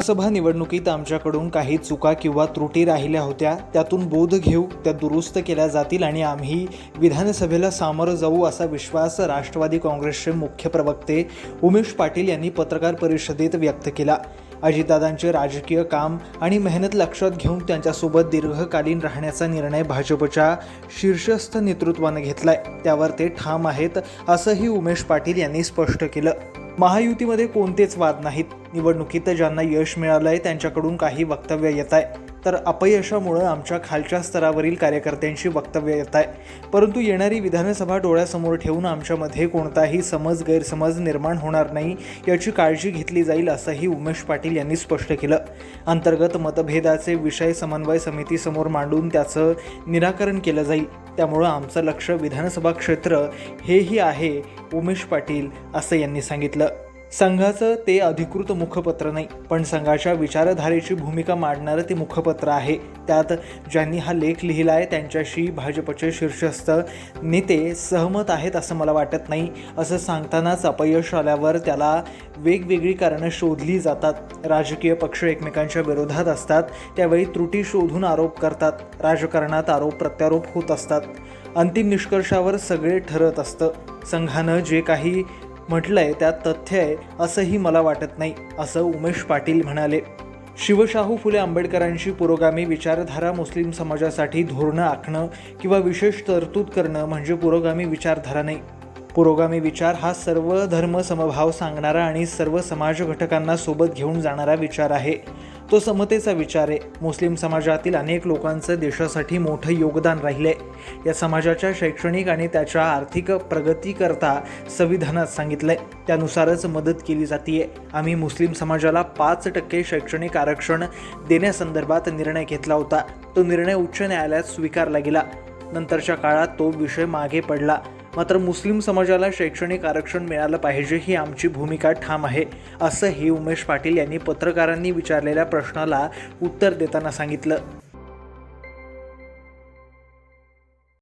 लोकसभा निवडणुकीत आमच्याकडून काही चुका किंवा त्रुटी राहिल्या होत्या त्यातून बोध घेऊ त्या दुरुस्त केल्या जातील आणि आम्ही विधानसभेला सामोरं जाऊ असा विश्वास राष्ट्रवादी काँग्रेसचे मुख्य प्रवक्ते उमेश पाटील यांनी पत्रकार परिषदेत व्यक्त केला. अजितदादांचे राजकीय काम आणि मेहनत लक्षात घेऊन त्यांच्यासोबत दीर्घकालीन राहण्याचा निर्णय भाजपच्या शीर्षस्थ नेतृत्वानं घेतलाय. त्यावर ते ठाम आहेत असंही उमेश पाटील यांनी स्पष्ट केलं. महायुतीमध्ये कोणतेच वाद नाहीत. निवडणुकीत ज्यांना यश मिळालंय त्यांच्याकडून काही वक्तव्य येत आहे. तर अपयशामुळं आमच्या खालच्या स्तरावरील कार्यकर्त्यांशी वक्तव्य येत आहे. परंतु येणारी विधानसभा डोळ्यासमोर ठेवून आमच्यामध्ये कोणताही समज गैरसमज निर्माण होणार नाही याची काळजी घेतली जाईल असंही उमेश पाटील यांनी स्पष्ट केलं. अंतर्गत मतभेदाचे विषय समन्वय समितीसमोर मांडून त्याचं निराकरण केलं जाईल. त्यामुळं आमचं लक्ष विधानसभा क्षेत्र हेही आहे उमेश पाटील असं यांनी सांगितलं. संघाचं ते अधिकृत मुखपत्र नाही पण संघाच्या विचारधारेची भूमिका मांडणारं ते मुखपत्र आहे. त्यात ज्यांनी हा लेख लिहिला आहे त्यांच्याशी भाजपचे शीर्षस्थ नेते सहमत आहेत असं मला वाटत नाही. असं सांगतानाच अपयश आल्यावर त्याला वेगवेगळी कारणं शोधली जातात. राजकीय पक्ष एकमेकांच्या विरोधात असतात त्यावेळी त्रुटी शोधून आरोप करतात. राजकारणात आरोप प्रत्यारोप होत असतात. अंतिम निष्कर्षावर सगळे ठरत असतं. संघानं जे काही म्हटलंय त्यात तथ्य आहे असंही मला वाटत नाही असं उमेश पाटील म्हणाले. शिवशाहू फुले आंबेडकरांची पुरोगामी विचारधारा मुस्लिम समाजासाठी धोरणं आखणं किंवा विशेष तरतूद करणं म्हणजे पुरोगामी विचारधारा नाही. पुरोगामी विचार हा सर्व धर्म समभाव सांगणारा आणि सर्व समाज घटकांना सोबत घेऊन जाणारा विचार आहे. तो समतेचा विचार आहे. मुस्लिम समाजातील अनेक लोकांचं देशासाठी मोठं योगदान राहिले या समाजाच्या शैक्षणिक आणि त्याच्या आर्थिक प्रगतीकरता संविधानात सांगितलंय. त्यानुसारच मदत केली जाते आम्ही मुस्लिम समाजाला पाच टक्के शैक्षणिक आरक्षण देण्यासंदर्भात निर्णय घेतला होता. तो निर्णय उच्च न्यायालयात स्वीकारला गेला. नंतरच्या काळात तो विषय मागे पडला. मात्र मुस्लिम समाजाला शैक्षणिक आरक्षण मिळालं पाहिजे ही आमची भूमिका ठाम आहे असंही उमेश पाटील यांनी पत्रकारांनी विचारलेल्या प्रश्नाला उत्तर देताना सांगितलं.